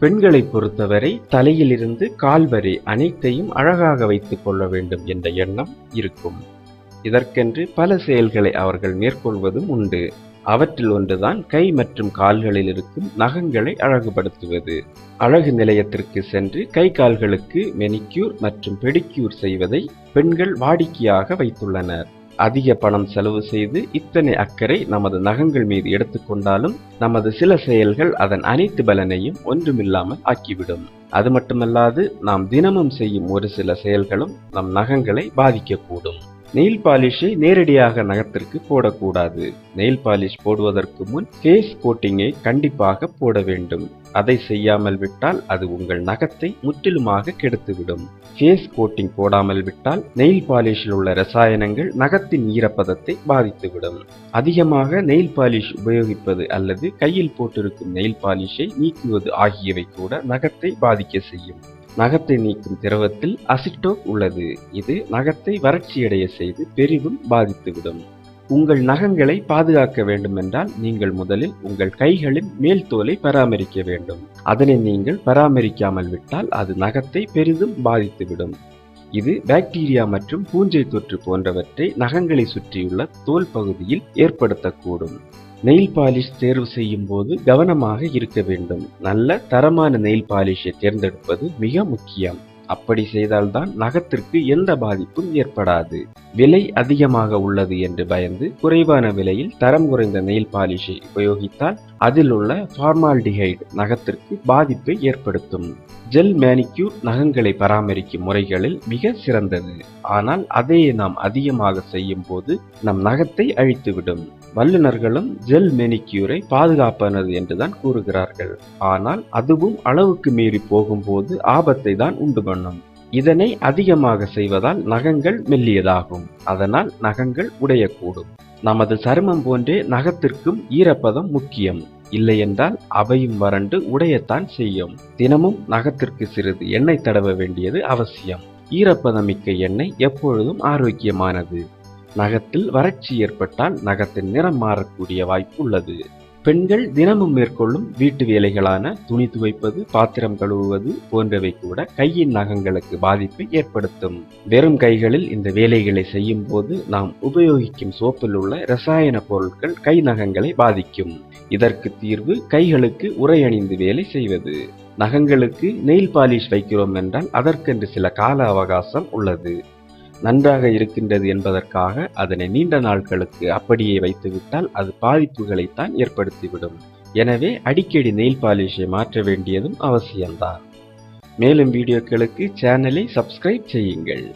பெண்களை பொறுத்தவரை தலையிலிருந்து கால் வரை அனைத்தையும் அழகாக வைத்துக் கொள்ள வேண்டும் என்ற எண்ணம் இருக்கும். இதற்கென்று பல செயல்களை அவர்கள் மேற்கொள்வதும் உண்டு. அவற்றில் ஒன்றுதான் கை மற்றும் கால்களில் இருக்கும் நகங்களை அழகுபடுத்துவது. அழகு நிலையத்திற்கு சென்று கை கால்களுக்கு மெனிக்யூர் மற்றும் பெடிக்யூர் செய்வதை பெண்கள் வாடிக்கையாக வைத்துள்ளனர். அதிக பணம் செலவு செய்து இத்தனை அக்கறை நமது நகங்கள் மீது எடுத்துக்கொண்டாலும் நமது சில செயல்கள் அதன் அனைத்து பலனையும் ஒன்றுமில்லாமல் ஆக்கிவிடும். அது மட்டுமல்லாது நாம் தினமும் செய்யும் ஒரு சில செயல்களும் நம் நகங்களை பாதிக்கக்கூடும். நெயில் பாலிஷை நேரடியாக நகத்திற்கு போடக்கூடாது. நெயில் பாலிஷ் போடுவதற்கு முன் ஃபேஸ் கோட்டிங்கை கண்டிப்பாக போட வேண்டும். அதை செய்யாமல் விட்டால் அது உங்கள் நகத்தை முற்றிலுமாக கெடுத்துவிடும். ஃபேஸ் கோட்டிங் போடாமல் விட்டால் நெயில் பாலிஷில் உள்ள ரசாயனங்கள் நகத்தின் ஈரப்பதத்தை பாதித்துவிடும். அதிகமாக நெயில் பாலிஷ் உபயோகிப்பது அல்லது கையில் போட்டிருக்கும் நெயில் பாலிஷை நீக்குவது ஆகியவை கூட நகத்தை பாதிக்க செய்யும். நகத்தை நீக்கும் திரவத்தில் அசிட்டோக் உள்ளது. இது நகத்தை வறட்சியடைய செய்து பெரிதும் பாதித்துவிடும். உங்கள் நகங்களை பாதுகாக்க வேண்டுமென்றால் நீங்கள் முதலில் உங்கள் கைகளின் மேல் தோலை பராமரிக்க வேண்டும். அதனை நீங்கள் பராமரிக்காமல் விட்டால் அது நகத்தை பெரிதும் பாதித்துவிடும். இது பாக்டீரியா மற்றும் பூஞ்சை தொற்று போன்றவற்றை நகங்களை சுற்றியுள்ள தோல் பகுதியில் ஏற்படுத்தக்கூடும். நெயில் பாலிஷ் தேர்வு செய்யும் போது கவனமாக இருக்க வேண்டும். நல்ல தரமான நெயில் பாலிஷை தேர்ந்தெடுப்பது மிக முக்கியம். அப்படி செய்தால்தான் நகத்திற்கு எந்த பாதிப்பும் ஏற்படாது. விலை அதிகமாக உள்ளது என்று பயந்து குறைவான விலையில் தரம் குறைந்த நெயில் பாலிஷை உபயோகித்தால் அதில் உள்ள ஃபார்மால்டிஹைடு நகத்திற்கு பாதிப்பை ஏற்படுத்தும். ஜெல் மேனிக்யூர் நகங்களை பராமரிக்கும் முறைகளில் மிக சிறந்தது. ஆனால் அதையே நாம் அதிகமாக செய்யும் போது நம் நகத்தை அழித்துவிடும். வல்லுநர்களும் ஜெல் மெனிக்யூரை பாதுகாப்பானது என்றுதான் கூறுகிறார்கள். ஆனால் அதுவும் அளவுக்கு மீறி போகும்போது ஆபத்தை தான் உண்டு பண்ணும். இதனை அதிகமாக செய்வதால் நகங்கள் மெல்லியதாகும். அதனால் நகங்கள் உடையக்கூடும். நமது சருமம் போன்றே நகத்திற்கும் ஈரப்பதம் முக்கியம். இல்லையென்றால் அவையும் வறண்டு உடையத்தான் செய்யும். தினமும் நகத்திற்கு சிறிது எண்ணெய் தடவ வேண்டியது அவசியம். ஈரப்பதமிக்க எண்ணெய் எப்பொழுதும் ஆரோக்கியமானது. நகத்தில் வறட்சி ஏற்பட்டால் நகத்தின் நிறம் மாறக்கூடிய வாய்ப்பு உள்ளது. பெண்கள் தினமும் மேற்கொள்ளும் வீட்டு வேலைகளான துணி துவைப்பது பாத்திரம் கழுவுவது போன்றவை கூட கையின் நகங்களுக்கு பாதிப்பை ஏற்படுத்தும். வெறும் கைகளில் இந்த வேலைகளை செய்யும் போது நாம் உபயோகிக்கும் சோப்பில் உள்ள ரசாயன பொருட்கள் கை நகங்களை பாதிக்கும். இதற்கு தீர்வு கைகளுக்கு உரையணிந்து வேலை செய்வது. நகங்களுக்கு நெயில் பாலிஷ் வைக்கிறோம் என்றால் அதற்கென்று சில கால அவகாசம் உள்ளது. நன்றாக இருக்கின்றது என்பதற்காக அதனை நீண்ட நாட்களுக்கு அப்படியே வைத்துவிட்டால் அது பாதிப்புகளைத்தான் ஏற்படுத்திவிடும். எனவே அடிக்கடி நெயில் பாலிஷை மாற்ற வேண்டியதும் அவசியம்தான். மேலும் வீடியோக்களுக்கு சேனலை சப்ஸ்கிரைப் செய்யுங்கள்.